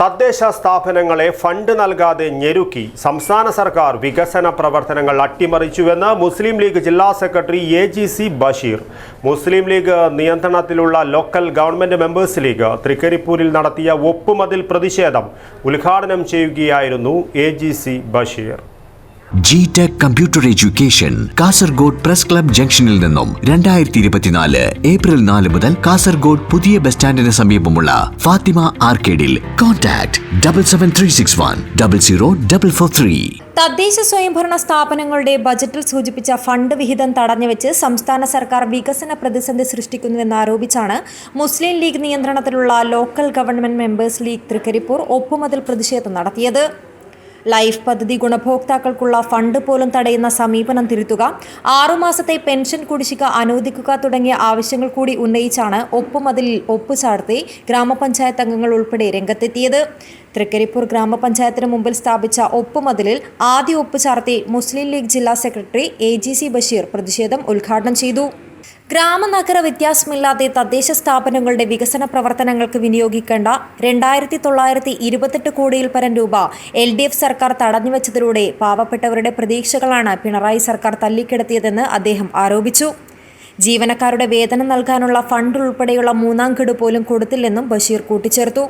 തദ്ദേശ സ്ഥാപനങ്ങളെ ഫണ്ട് നൽകാതെ ഞെരുക്കി സംസ്ഥാന സർക്കാർ വികസന പ്രവർത്തനങ്ങൾ അട്ടിമറിച്ചുവെന്ന് മുസ്ലിം ലീഗ് ജില്ലാ secretary A G C Basheer. Muslim League നിയന്ത്രണത്തിലുള്ള ലോക്കൽ ഗവൺമെന്റ് മെമ്പേഴ്സ് ലീഗ് തൃക്കരിപ്പൂരിൽ നടത്തിയ ഒപ്പുമതിൽ പ്രതിഷേധം ഉദ്ഘാടനം ചെയ്യുകയായിരുന്നു A G C Basheer. G tech computer education Kasaragod press club ജംഗ്ഷനിൽ നിന്നും രണ്ടായിരത്തി ഇരുപത്തിനാല് ഏപ്രിൽ നാല് മുതൽ കാസർഗോഡ് പുതിയ ബസ് സ്റ്റാൻഡിന് സമീപമുള്ള Fathima ആർക്കേഡിൽ contact double seven three six one double zero double four three തദ്ദേശ സ്വയംഭരണ സ്ഥാപനങ്ങളുടെ ബജറ്റിൽ സൂചിപ്പിച്ച ഫണ്ട് വിഹിതം തടഞ്ഞുവെച്ച് സംസ്ഥാന സർക്കാർ വികസന പ്രതിസന്ധി സൃഷ്ടിക്കുന്നുവെന്ന് ആരോപിച്ചാണ് മുസ്ലിം ലീഗ് നിയന്ത്രണത്തിലുള്ള local government members League Thrikaripur ഒപ്പുമതിൽ പ്രതിഷേധം നടത്തിയത്. ലൈഫ് പദ്ധതി ഗുണഭോക്താക്കൾക്കുള്ള ഫണ്ട് പോലും തടയുന്ന സമീപനം തിരുത്തുക ആറുമാസത്തെ പെൻഷൻ കുടിശ്ശിക അനുവദിക്കുക തുടങ്ങിയ ആവശ്യങ്ങൾ കൂടി ഉന്നയിച്ചാണ് ഒപ്പുമതിലിൽ ഒപ്പുചാർത്തി ഗ്രാമപഞ്ചായത്ത് അംഗങ്ങൾ ഉൾപ്പെടെ രംഗത്തെത്തിയത്. തൃക്കരിപ്പൂർ ഗ്രാമപഞ്ചായത്തിന് മുമ്പിൽ സ്ഥാപിച്ച ഒപ്പുമതിലിൽ ആദ്യ ഒപ്പുചാർത്തി മുസ്ലിം ലീഗ് ജില്ലാ secretary A G C Basheer പ്രതിഷേധം ഉദ്ഘാടനം ചെയ്തു. ഗ്രാമനഗര വ്യത്യാസമില്ലാതെ തദ്ദേശ സ്ഥാപനങ്ങളുടെ വികസന പ്രവർത്തനങ്ങൾക്ക് വിനിയോഗിക്കേണ്ട രണ്ടായിരത്തി തൊള്ളായിരത്തി ഇരുപത്തെട്ട് കോടിയിൽ പരം രൂപ എൽ ഡി എഫ് സർക്കാർ തടഞ്ഞുവെച്ചതിലൂടെ പാവപ്പെട്ടവരുടെ പ്രതീക്ഷകളാണ് പിണറായി സർക്കാർ തല്ലിക്കിടത്തിയതെന്ന് അദ്ദേഹം ആരോപിച്ചു. ജീവനക്കാരുടെ വേതനം നൽകാനുള്ള ഫണ്ട് ഉൾപ്പെടെയുള്ള മൂന്നാം ഗഡു പോലും കൊടുത്തില്ലെന്നും ബഷീർ കൂട്ടിച്ചേർത്തു.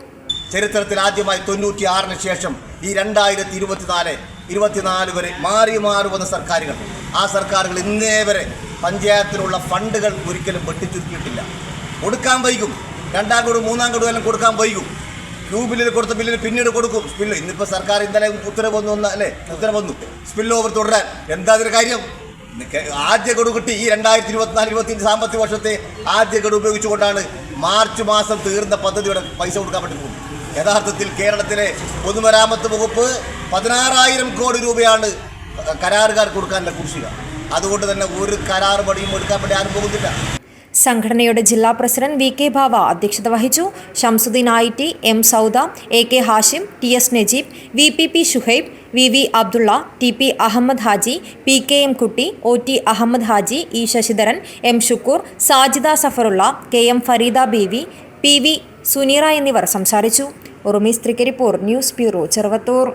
ചരിത്രത്തിൽ ആദ്യമായി തൊണ്ണൂറ്റി ആറിന് ശേഷം ഈ രണ്ടായിരത്തി ഇരുപത്തിനാല് ഇരുപത്തിനാല് വരെ മാറി മാറി വന്ന സർക്കാരുകൾ. ആ സർക്കാരുകൾ ഇന്നേ വരെ പഞ്ചായത്തിനുള്ള ഫണ്ടുകൾ ഒരിക്കലും വെട്ടിച്ചുരുക്കിയിട്ടില്ല. കൊടുക്കാൻ വൈകും. രണ്ടാം ഗഡു മൂന്നാം ഗഡു എല്ലാം കൊടുക്കാൻ വൈകും. ക്യൂ ബില്ലിൽ കൊടുത്ത ബില്ലിൽ പിന്നീട് കൊടുക്കും. സ്പില്ല് ഇന്നിപ്പോൾ സർക്കാർ ഇന്നലെ ഉത്തരവ് വന്നു വന്ന അല്ലേ? ഉത്തരവ് വന്നു. സ്പില്ല് ഓവർ തുടരാൻ. എന്താ അതിന് കാര്യം? ആദ്യ ഗഡു കിട്ടി ഈ രണ്ടായിരത്തി ഇരുപത്തിനാല് ഇരുപത്തിയഞ്ച് സാമ്പത്തിക വർഷത്തെ ആദ്യ ഗഡു ഉപയോഗിച്ചുകൊണ്ടാണ് മാർച്ച് മാസം തീർന്ന പദ്ധതിയുടെ പൈസ കൊടുക്കാൻ പറ്റുന്നത് യഥാർത്ഥത്തിൽ കേരളത്തിലെ പൊതുമരാമത്ത് വകുപ്പ് പതിനാറായിരം കോടി രൂപയാണ് കരാറുകാർ കൊടുക്കാനുള്ള കുടിശ്ശിക. അതുകൊണ്ട് തന്നെ ഒരു കരാർ പണിയും എടുക്കാൻ വേണ്ടി ആരും പോകുന്നില്ല. സംഘടനയുടെ ജില്ലാ പ്രസിഡന്റ് വി കെ ഭാവ അധ്യക്ഷത വഹിച്ചു. Shamsuddin I T M Sauda A K Hashim T S Najeeb V P P Shuhaib V V Abdulla T P Ahmed Haji P K M Kutty O T Ahmed Haji E Sasidharan M Shukkoor Sajida Safarulla K M Fareeda Beevi P V Suneera എന്നിവർ സംസാരിച്ചു. Urumees Trikaripur news bureau Cheruvathur.